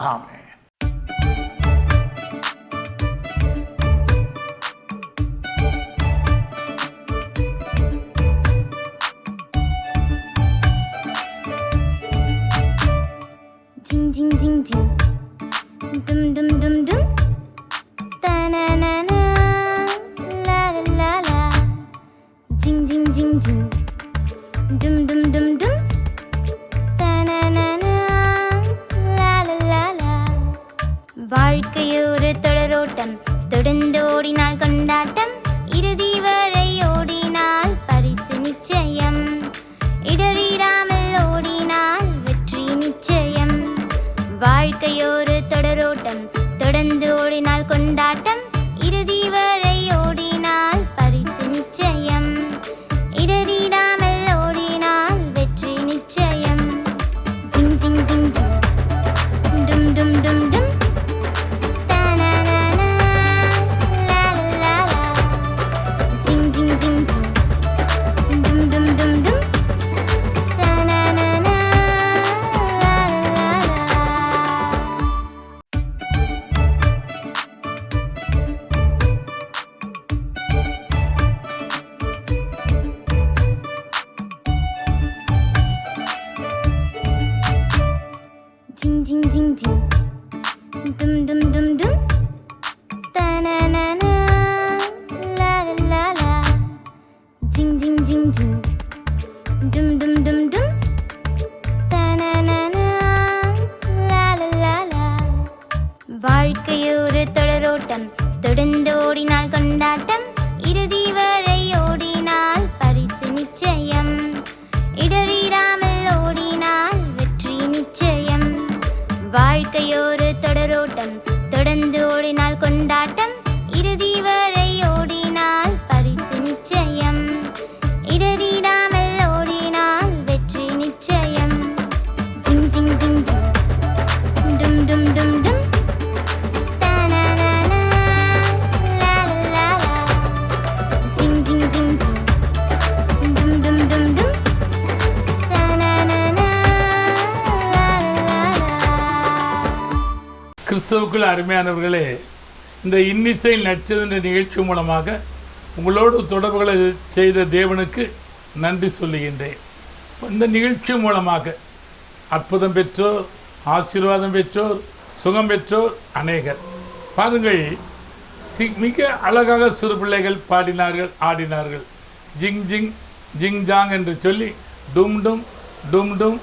Amen Ding ding ding ding. Dum dum dum dum. Da na na na. La la la la. Ding ding ding ding. Dum dum dum to கிறிஸ்தவுக்குள் அருமையானவர்களே இந்த இன்னிசை நட்சத்திர நிகழ்ச்சி மூலமாக உங்களோடு தொடர்புகளை செய்த தேவனுக்கு நன்றி சொல்லுகின்றேன். இந்த நிகழ்ச்சி மூலமாக அற்புதம் பெற்றோர் ஆசீர்வாதம் பெற்றோர் சுகம் பெற்றோர் அநேகர். பாருங்கள் சி- மிக அழகாக சிறு பிள்ளைகள் பாடினார்கள் ஆடினார்கள். ஜிங் ஜிங் ஜிங் ஜாங் என்று சொல்லி டும் டும் டும் டும்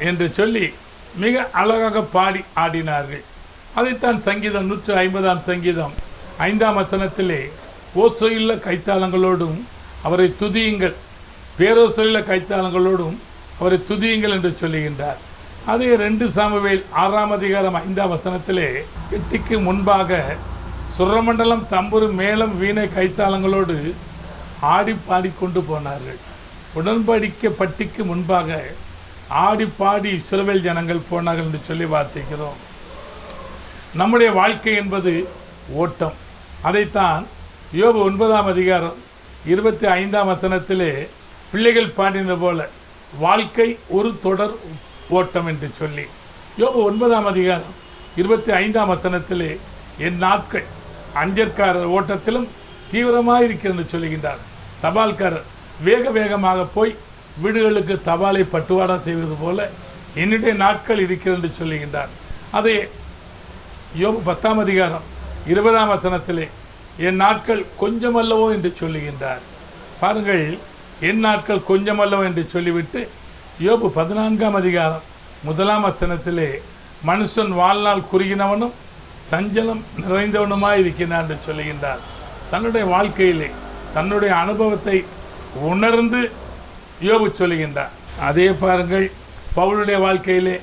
என்று சொல்லி மிக அழகாக பாடி ஆடினார்கள். அதைத்தான் சங்கீதம் நூற்று ஐம்பதாம் சங்கீதம் ஐந்தாம் வசனத்திலே ஓசையுள்ள கைத்தாளங்களோடும் அவரை துதியுங்கள். பேரோசையுள்ள கைத்தாளங்களோடும் அவரை துதியுங்கள் என்று சொல்லுகின்றார். அதே ரெண்டு சாமுவேல் ஆறாம் அதிகாரம் ஐந்தாம் வசனத்திலே வெட்டிக்கு முன்பாக சுரமண்டலம் தம்புரு மேளம் வீணை கைத்தாளங்களோடு ஆடி பாடிக்கொண்டு போனார்கள். உடன்படிக்கை பட்டிக்கு முன்பாக ஆடி பாடி இஸ்ரவேல் ஜனங்கள் போனார்கள் என்று சொல்லி வாசிக்கிறோம். நம்முடைய வாழ்க்கை என்பது ஓட்டம். அதைத்தான் யோபு ஒன்பதாம் அதிகாரம் இருபத்தி ஐந்தாம் வசனத்திலே பிள்ளைகள் பாடினது போல வாழ்க்கை ஒரு தொடர் ஓட்டம் என்று சொல்லி. யோபு ஒன்பதாம் அதிகாரம் இருபத்தி ஐந்தாம் வசனத்திலே என் நாட்கள் அஞ்சற்காரர் ஓட்டத்திலும் தீவிரமாக இருக்கிறது சொல்லுகின்றார். தபால்காரர் வேக வேகமாக போய் வீடுகளுக்கு தபாலை பட்டுவாடா செய்வது போல என்னுடைய நாட்கள் இருக்கிறது என்று சொல்லுகின்றார். அதை யோபு பத்தாம் அதிகாரம் இருபதாம் வசனத்திலே என் நாட்கள் கொஞ்சமல்லவோ என்று சொல்லுகின்றார். பாருங்கள் என் நாட்கள் கொஞ்சமல்லவோ என்று சொல்லிவிட்டு யோபு பதினான்காம் அதிகாரம் முதலாம் வசனத்திலே மனுஷன் வாழ்நாள் குறுகினவனும் சஞ்சலம் நிறைந்தவனுமாய் இருக்கிறான் என்று சொல்லுகின்றார். தன்னுடைய வாழ்க்கையிலே தன்னுடைய அனுபவத்தை உணர்ந்து யோபு சொல்லுகின்றார். அதே பாருங்கள் பவுளுடைய வாழ்க்கையிலே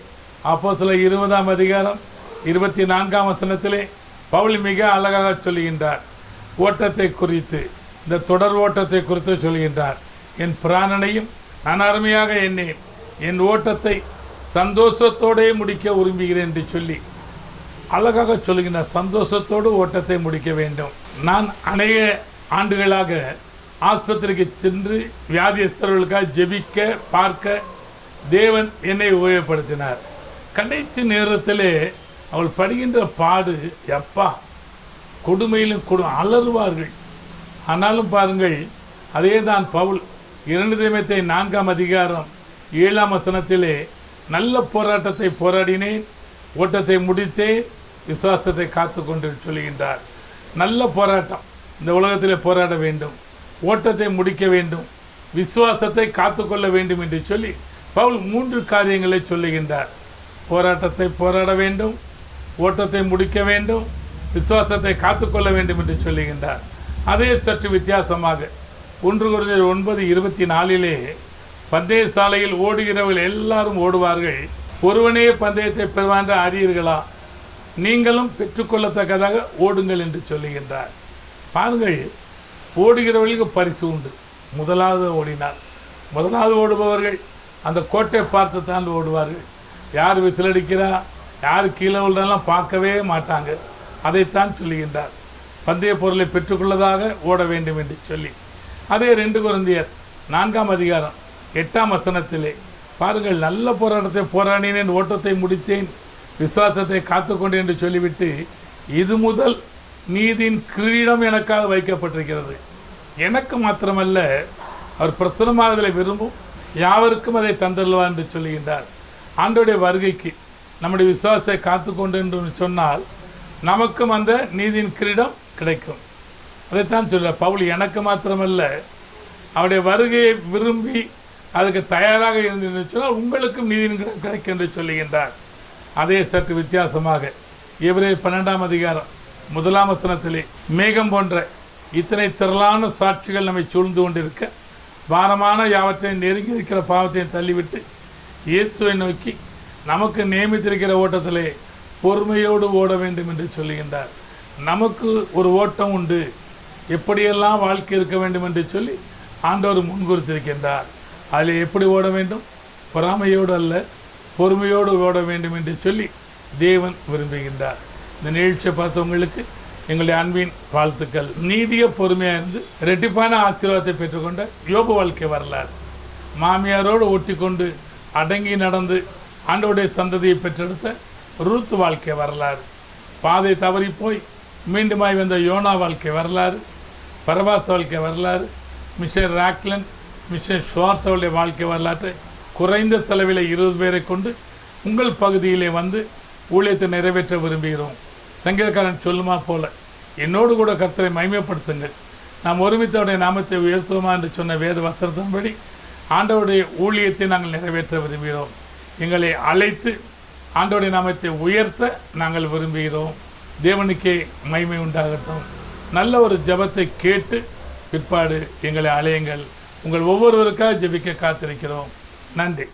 அப்போ சில இருபதாம் அதிகாரம் இருபத்தி நான்காம் வசனத்திலே பவுல் மிக அழகாக சொல்லுகின்றார். ஓட்டத்தை குறித்து இந்த தொடர் ஓட்டத்தை குறித்து சொல்கின்றார் என் பிராணனையும் நான் அருமையாக எண்ணேன். என் ஓட்டத்தை சந்தோஷத்தோடே முடிக்க விரும்புகிறேன் என்று சொல்லி அழகாக சொல்லுகின்றார். சந்தோஷத்தோடு ஓட்டத்தை முடிக்க வேண்டும். நான் அநேக ஆண்டுகளாக ஆஸ்பத்திரிக்கு சென்று வியாதியஸ்தர்களுக்காக ஜெபிக்க பார்க்க தேவன் என்னை உபயோகப்படுத்தினார். கடைசி நேரத்திலே அவள் படுகின்ற பாடு எப்பா கொடுமையிலும் கொடு அலறுவார்கள். ஆனாலும் பாருங்கள் அதே தான் பவுல் இரண்டு திமத்தை நான்காம் அதிகாரம் ஏழாம் வசனத்திலே நல்ல போராட்டத்தை போராடினேன் ஓட்டத்தை முடித்தேன் விசுவாசத்தை காத்து கொண்டு சொல்கின்றார் நல்ல போராட்டம் இந்த உலகத்தில் போராட வேண்டும் ஓட்டத்தை முடிக்க வேண்டும் விசுவாசத்தை காத்துக்கொள்ள வேண்டும் என்று சொல்லி பவுல் மூன்று காரியங்களை சொல்லுகின்றார். போராட்டத்தை போராட வேண்டும் ஓட்டத்தை முடிக்க வேண்டும் விசுவாசத்தை காத்துக்கொள்ள வேண்டும் என்று சொல்லுகின்றார். அதே சற்று வித்தியாசமாக ஒன்று குறைஞ்சர் ஒன்பது இருபத்தி நாலிலே பந்தய சாலையில் ஓடுகிறவர்கள் எல்லாரும் ஓடுவார்கள். ஒருவனே பந்தயத்தை பெறுவான் அறியீர்களா? நீங்களும் பெற்றுக்கொள்ளத்தக்கதாக ஓடுங்கள் என்று சொல்லுகின்றார். பாருங்கள் ஓடுகிறவர்களுக்கு பரிசு உண்டு. முதலாவது ஓடினார் முதலாவது ஓடுபவர்கள் அந்த கோட்டை பார்த்து தான் ஓடுவார்கள். யார் விசிலடிக்கிறா யார் கீழே விழுறெல்லாம் பார்க்கவே மாட்டாங்க. அதைத்தான் சொல்லுகின்றார். பந்தய பொருளை பெற்றுக்கொள்ளதாக ஓட வேண்டும் என்று சொல்லி. அதே ரெண்டு குழந்தையர் நான்காம் அதிகாரம் எட்டாம் வசனத்திலே பாருங்கள் நல்ல போராட்டத்தை போராடினேன் ஓட்டத்தை முடித்தேன். விசுவாசத்தை காத்துக்கொண்டேன் என்று சொல்லிவிட்டு இது முதல் நீதியின் கிரீடம் எனக்காக வைக்கப்பட்டிருக்கிறது. எனக்கு மாத்திரமல்ல அவர் பிரசனமாகுதலை விரும்பும் யாவருக்கும் அதை தந்தருள்வார் என்று சொல்லுகின்றார். ஆண்டோடைய வருகைக்கு நம்முடைய விசுவாசத்தை காத்துக்கொண்டு என்று சொன்னால் நமக்கும் அந்த நீதியின் கிரீடம் கிடைக்கும். அதைத்தான் சொல்ல பவுல் எனக்கு மாத்திரமல்ல அவருடைய வருகையை விரும்பி அதுக்கு தயாராக இருந்து சொன்னால் உங்களுக்கும் நீதியின் கிரீடம் கிடைக்கும் என்று சொல்லுகின்றார். அதே சற்று வித்தியாசமாக இவரே பன்னெண்டாம் அதிகாரம் முதலாம் வசனத்திலே மேகம் போன்ற இத்தனை திரளான சாட்சிகள் நம்மை சூழ்ந்து கொண்டிருக்க பாரமான யாவற்றையும் நெருங்கி இருக்கிற பாவத்தையும் தள்ளிவிட்டு இயேசுவை நோக்கி நமக்கு நியமித்திருக்கிற ஓட்டத்திலே பொறுமையோடு ஓட வேண்டும் என்று சொல்லுகின்றார். நமக்கு ஒரு ஓட்டம் உண்டு. எப்படியெல்லாம் வாழ்க்கை இருக்க வேண்டும் என்று சொல்லி ஆண்டவர் முன்குறித்திருக்கின்றார். அதில் எப்படி ஓட வேண்டும்? பொறாமையோடு அல்ல பொறுமையோடு ஓட வேண்டும் என்று சொல்லி தேவன் விரும்புகின்றார். இந்த நிகழ்ச்சியை பார்த்தவங்களுக்கு எங்களுடைய அன்பின் வாழ்த்துக்கள். நீதிய பொறுமையாக இருந்து ரெட்டிப்பான ஆசீர்வாதத்தை பெற்றுக்கொண்ட யோக வாழ்க்கை வரலாறு. மாமியாரோடு ஒட்டி கொண்டு அடங்கி நடந்து ஆண்டோடைய சந்ததியை பெற்றெடுத்த ரூத் வாழ்க்கை வரலாறு. பாதை தவறி போய் மீண்டுமாய் வந்த யோனா வாழ்க்கை வரலாறு பரவாஸ் வாழ்க்கை வரலாறு மிஸ்டர் ராக்லன் மிஸ்டர் ஷுவார்ஸோடைய வாழ்க்கை வரலாற்றை குறைந்த செலவில் இருபது பேரை கொண்டு உங்கள் பகுதியிலே வந்து ஊழியத்தை நிறைவேற்ற விரும்புகிறோம். சங்கீதக்காரன் சொல்லுமா போல என்னோடு கூட கர்த்தரை மைமைப்படுத்துங்கள் நாம் ஒருமித்தவுடைய நாமத்தை உயர்த்துவோமா என்று சொன்ன வேத வஸ்திரத்தின்படி ஆண்டவருடைய ஊழியத்தை நாங்கள் நிறைவேற்ற விரும்புகிறோம். எங்களை அழைத்து ஆண்டோடைய நாமத்தை உயர்த்த நாங்கள் விரும்புகிறோம். தேவனுக்கே மகிமை உண்டாகட்டும். நல்ல ஒரு ஜபத்தை கேட்டு பிற்பாடு எங்களை அலையுங்கள் உங்கள் ஒவ்வொருவருக்காக ஜெபிக்க காத்திருக்கிறோம். நன்றி.